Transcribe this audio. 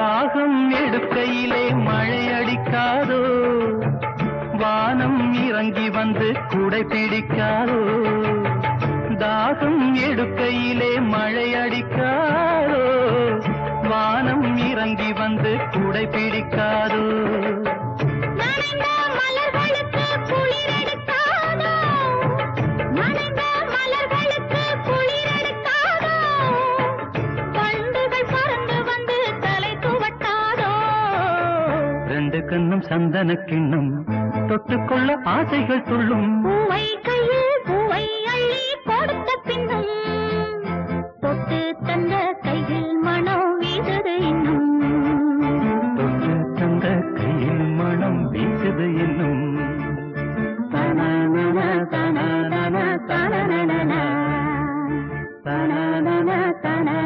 தாகம் எடுக்கையிலே மழை அடிக்காதோ? வானம் இறங்கி வந்து குடை பிடிக்காதோ? தாகம் எடுக்கையிலே மழை அடிக்காதோ? வானம் இறங்கி வந்து குடை பிடிக்காதோ? மலர்களுக்கு குளிர் எடுக்காதோ? இந்த கண்ணம் சந்தன கிண்ணம் தொட்டுக்கொள்ள ஆசைகள் துள்ளும். பூவை கையில் பூவை அள்ளி கொடுத்த பின்னும் தொட்டு தந்த கையில் மனம் வீசுது இன்னும். தொட்டு தந்த கையில் மனம் வீசுது இன்னும். தன தன தன தன தன தன